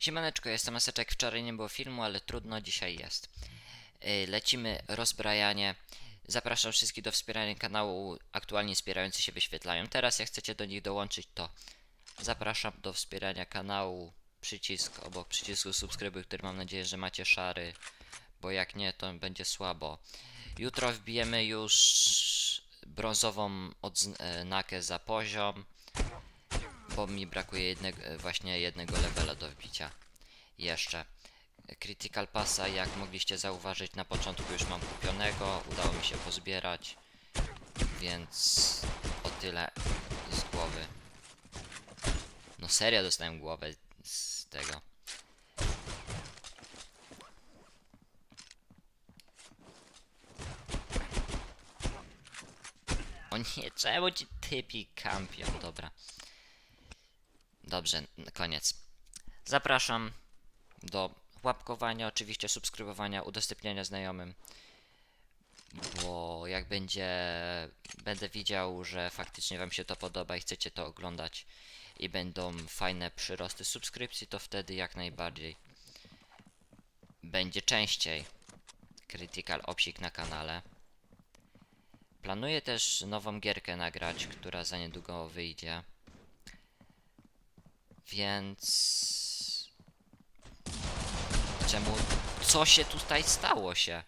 Siemaneczko, jestem Aseczek. Wczoraj nie było filmu, ale trudno, dzisiaj jest. Yy, Lecimy rozbrajanie. Zapraszam wszystkich do wspierania kanału. Aktualnie wspierający się wyświetlają. Teraz jak chcecie do nich dołączyć, to zapraszam do wspierania kanału. Przycisk obok przycisku subskrybuj, który mam nadzieję, że macie szary. Bo jak nie, to będzie słabo. Jutro wbijemy już brązową odznakę za poziom bo mi brakuje jednego, e, właśnie jednego levela do wbicia. Jeszcze. Critical Passa, jak mogliście zauważyć, na początku już mam kupionego, udało mi się pozbierać, więc o tyle z głowy. No serio dostałem głowę z tego. O nie, czemu ci typi kampią? Dobra. Dobrze, koniec. Zapraszam do łapkowania, oczywiście subskrybowania, udostępniania znajomym. Bo jak będzie, będę widział, że faktycznie Wam się to podoba i chcecie to oglądać i będą fajne przyrosty subskrypcji, to wtedy jak najbardziej będzie częściej Critical Opsik na kanale. Planuję też nową gierkę nagrać, która za niedługo wyjdzie. Więc... Czemu... Co się tutaj stało się?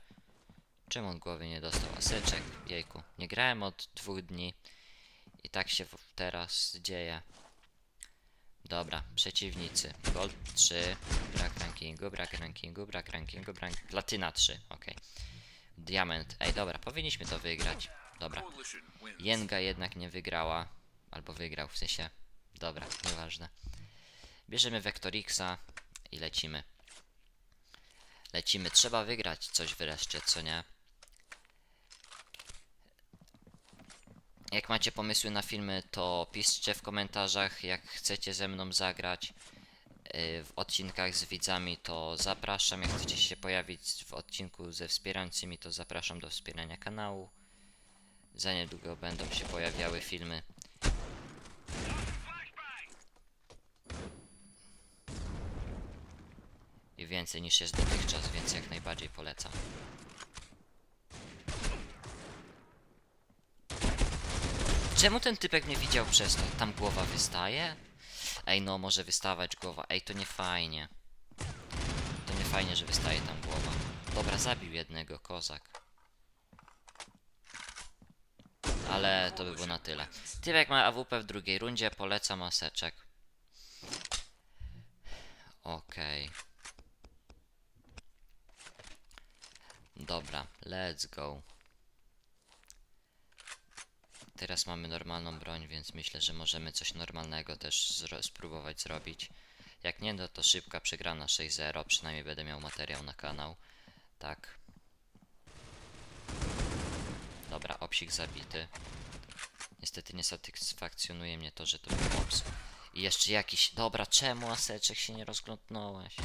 Czemu on głowy nie dostał? Aseczek, jejku. Nie grałem od dwóch dni. I tak się teraz dzieje. Dobra, przeciwnicy. Gold 3, brak rankingu, brak rankingu, brak rankingu, brak... Platyna 3, okej. Diament. Ej, dobra, powinniśmy to wygrać. Dobra. Jenga jednak nie wygrała. Albo wygrał, w sensie... Dobra, nieważne. Bierzemy Vectorixa i lecimy. Lecimy. Trzeba wygrać coś wreszcie, co nie? Jak macie pomysły na filmy, to piszcie w komentarzach, jak chcecie ze mną zagrać yy, w odcinkach z widzami, to zapraszam. Jak chcecie się pojawić w odcinku ze wspierającymi, to zapraszam do wspierania kanału. Za niedługo będą się pojawiały filmy. i więcej niż jest dotychczas, więc jak najbardziej polecam. Czemu ten typek mnie widział przez to? Tam głowa wystaje? Ej, no może wystawać głowa. Ej, to nie fajnie. To nie fajnie, że wystaje tam głowa. Dobra, zabił jednego, kozak. Ale to by było na tyle. Typek ma AWP w drugiej rundzie, polecam maseczek. Okej. Dobra, let's go. Teraz mamy normalną broń, więc myślę, że możemy coś normalnego też zro spróbować zrobić. Jak nie, no to szybka przegrana 6-0, przynajmniej będę miał materiał na kanał. Tak. Dobra, opsik zabity. Niestety nie satysfakcjonuje mnie to, że to był ops. I jeszcze jakiś... Dobra, czemu Aseczek się nie rozglądnąłeś?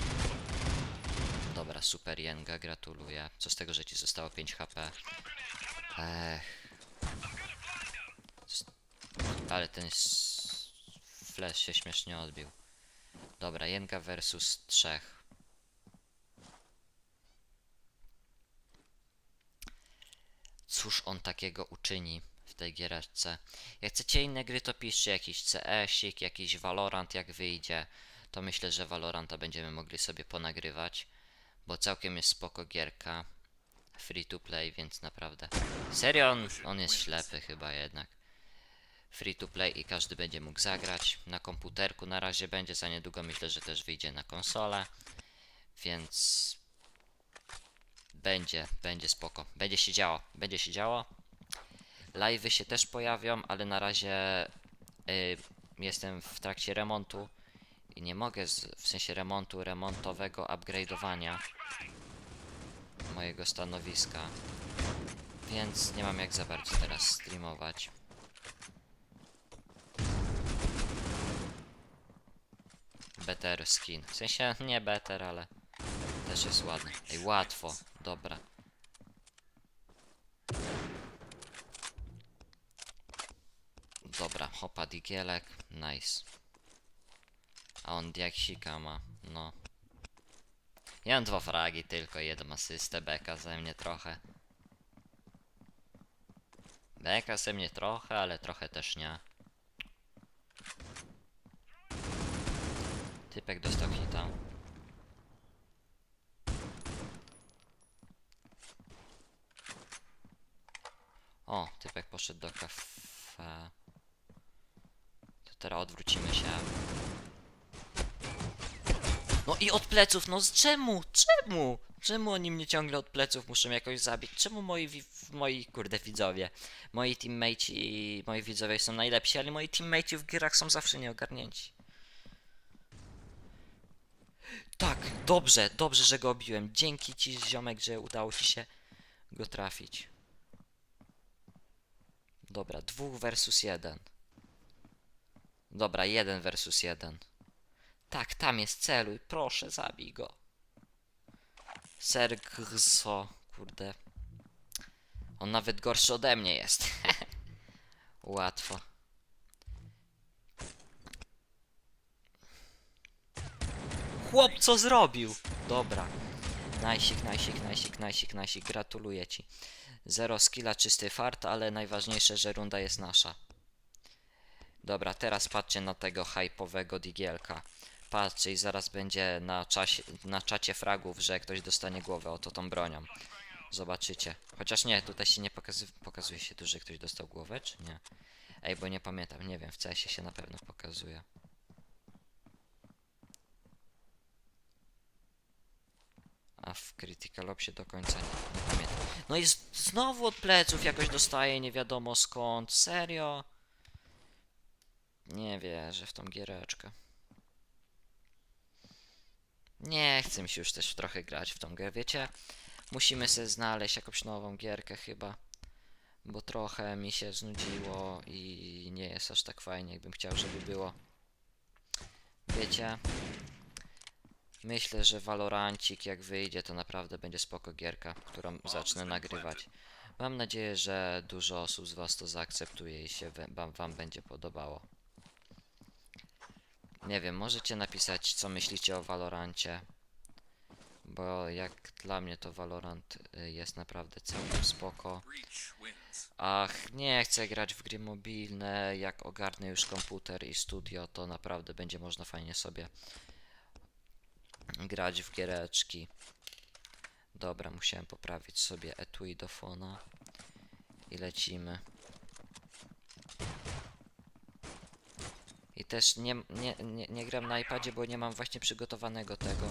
Dobra, super Jenga, gratuluję. Co z tego, że ci zostało 5 HP? Ech. Ale ten flash się śmiesznie odbił. Dobra, Jenga versus 3. Cóż on takiego uczyni w tej giereczce? Jak chcecie inne gry, to piszcie jakiś CS-ik, jakiś Valorant, jak wyjdzie. To myślę, że Valoranta będziemy mogli sobie ponagrywać bo całkiem jest spoko gierka. Free to play, więc naprawdę. Serio, on, on jest ślepy chyba jednak. Free to play i każdy będzie mógł zagrać. Na komputerku na razie będzie, za niedługo myślę, że też wyjdzie na konsolę. Więc będzie, będzie spoko. Będzie się działo, będzie się działo. Live'y się też pojawią, ale na razie y, jestem w trakcie remontu i nie mogę, z, w sensie remontu, remontowego upgrade'owania mojego stanowiska, więc nie mam jak za bardzo teraz streamować. Better skin, w sensie nie better, ale też jest ładny. Ej, łatwo, dobra. Dobra, hopa digielek, nice. A on diaksika ma. No. Ja mam dwa fragi tylko, jedną asystę, beka ze mnie trochę. Beka ze mnie trochę, ale trochę też nie. Typek dostał hita. O, typek poszedł do kafe. To teraz odwrócimy się. No i od pleców, no z czemu? Czemu? Czemu oni mnie ciągle od pleców muszą jakoś zabić? Czemu moi, moi kurde widzowie, moi teammates i moi widzowie są najlepsi, ale moi teammates w grach są zawsze nieogarnięci. Tak, dobrze, dobrze, że go obiłem. Dzięki ci ziomek, że udało ci się go trafić. Dobra, dwóch versus jeden. Dobra, jeden versus jeden. Tak, tam jest celuj, proszę, zabij go. Sergso, kurde. On nawet gorszy ode mnie jest. Łatwo. Chłop, co zrobił? Dobra. Najsik, najsik, najsik, najsik, najsik. Gratuluję ci. Zero skilla, czysty fart, ale najważniejsze, że runda jest nasza. Dobra, teraz patrzcie na tego hypowego digielka. Patrzcie i zaraz będzie na, czasie, na czacie fragów, że ktoś dostanie głowę oto tą bronią. Zobaczycie. Chociaż nie, tutaj się nie pokazy pokazuje się tu, że ktoś dostał głowę, czy nie? Ej, bo nie pamiętam, nie wiem, w CS się na pewno pokazuje. A w Critical Opsie do końca nie, nie pamiętam. No i znowu od pleców jakoś dostaje, nie wiadomo skąd. Serio? Nie wierzę w tą giereczkę. Nie chce mi się już też trochę grać w tą grę, wiecie? Musimy sobie znaleźć jakąś nową gierkę chyba. Bo trochę mi się znudziło i nie jest aż tak fajnie, jakbym chciał, żeby było. Wiecie? Myślę, że Valorancik jak wyjdzie, to naprawdę będzie spoko gierka, którą zacznę nagrywać. Mam nadzieję, że dużo osób z Was to zaakceptuje i się wam, wam będzie podobało. Nie wiem, możecie napisać, co myślicie o Valorancie. Bo jak dla mnie to Valorant y, jest naprawdę całkiem spoko. Ach, nie chcę grać w gry mobilne. Jak ogarnę już komputer i studio, to naprawdę będzie można fajnie sobie grać w giereczki. Dobra, musiałem poprawić sobie etui do fona. I lecimy. I też nie, nie, nie, nie gram na iPadzie, bo nie mam właśnie przygotowanego tego.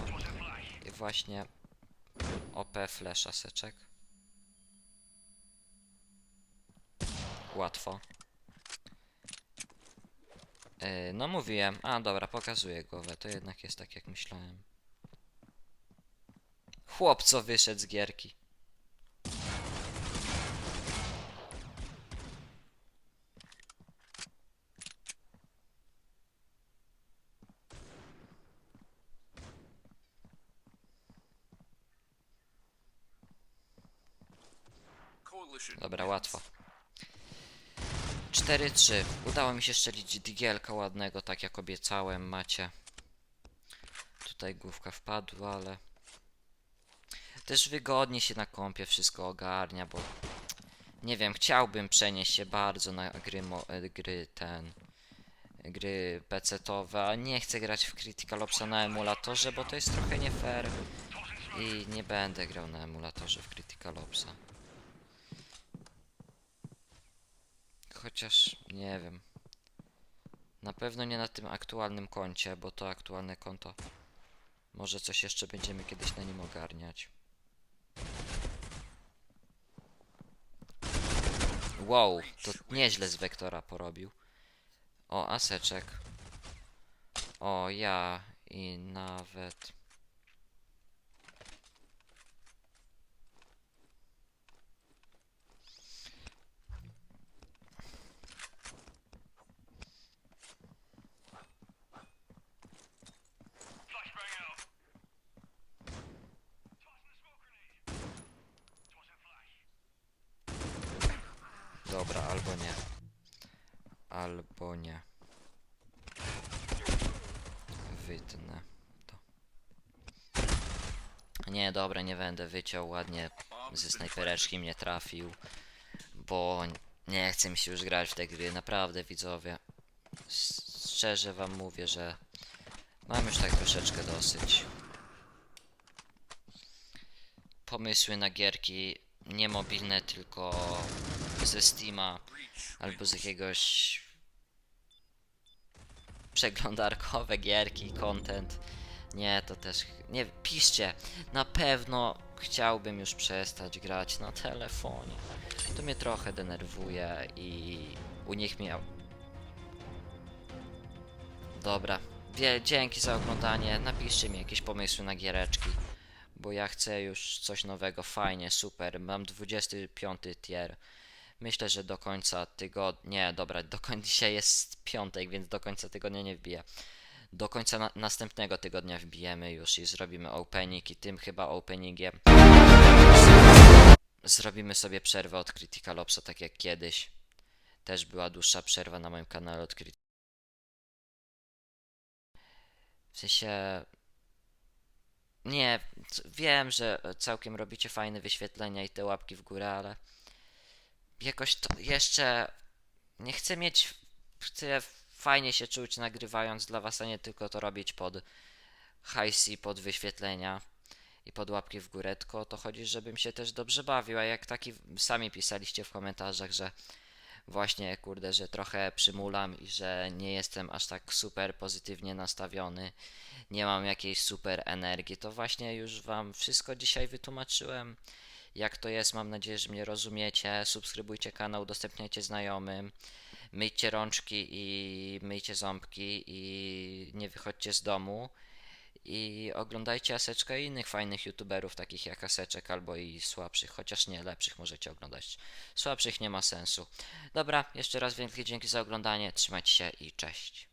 I właśnie OP flasha seczek. Łatwo. Yy, no mówiłem. A dobra, pokazuję głowę. To jednak jest tak jak myślałem. Chłop co wyszedł z gierki. Dobra, łatwo. 4-3. Udało mi się strzelić digielka ładnego, tak jak obiecałem, macie. Tutaj główka wpadła, ale... Też wygodnie się na kompie wszystko ogarnia, bo... Nie wiem, chciałbym przenieść się bardzo na gry, mo- e, gry ten... Gry PC-towe, a nie chcę grać w Critical Opsa na emulatorze, bo to jest trochę nie fair. I nie będę grał na emulatorze w Critical Opsa. Chociaż nie wiem. Na pewno nie na tym aktualnym koncie, bo to aktualne konto. Może coś jeszcze będziemy kiedyś na nim ogarniać. Wow, to nieźle z wektora porobił. O, aseczek. O, ja i nawet. Dobra, albo nie. Albo nie. Wytnę to. Nie, dobra, nie będę wyciął ładnie ze snajpereczki mnie trafił, bo nie chce mi się już grać w te gry, naprawdę widzowie. Szczerze wam mówię, że mam już tak troszeczkę dosyć. Pomysły na gierki nie mobilne, tylko ze Steama albo z jakiegoś przeglądarkowe gierki, content. Nie, to też. Nie, piszcie. Na pewno chciałbym już przestać grać na telefonie. To mnie trochę denerwuje i u nich miał. Dobra. Wie, dzięki za oglądanie. Napiszcie mi jakieś pomysły na giereczki. Bo ja chcę już coś nowego. Fajnie, super. Mam 25 tier. Myślę, że do końca tygodnia. Nie, dobra, do dzisiaj jest piątek, więc do końca tygodnia nie wbiję. Do końca na następnego tygodnia wbijemy już i zrobimy opening i tym chyba openingiem zrobimy sobie przerwę od Critical Opsa, tak jak kiedyś. Też była dłuższa przerwa na moim kanale od Critical W sensie... Nie, wiem, że całkiem robicie fajne wyświetlenia i te łapki w górę, ale jakoś to jeszcze nie chcę mieć, chcę fajnie się czuć nagrywając dla was, a nie tylko to robić pod hajs i pod wyświetlenia i pod łapki w górę, tylko to chodzi, żebym się też dobrze bawił, a jak taki sami pisaliście w komentarzach, że właśnie kurde, że trochę przymulam i że nie jestem aż tak super pozytywnie nastawiony, nie mam jakiejś super energii, to właśnie już wam wszystko dzisiaj wytłumaczyłem. Jak to jest, mam nadzieję, że mnie rozumiecie. Subskrybujcie kanał, udostępniajcie znajomym. Myjcie rączki i myjcie ząbki i nie wychodźcie z domu. I oglądajcie Aseczkę i innych fajnych youtuberów, takich jak Aseczek albo i słabszych, chociaż nie, lepszych możecie oglądać. Słabszych nie ma sensu. Dobra, jeszcze raz wielkie dzięki za oglądanie, trzymajcie się i cześć.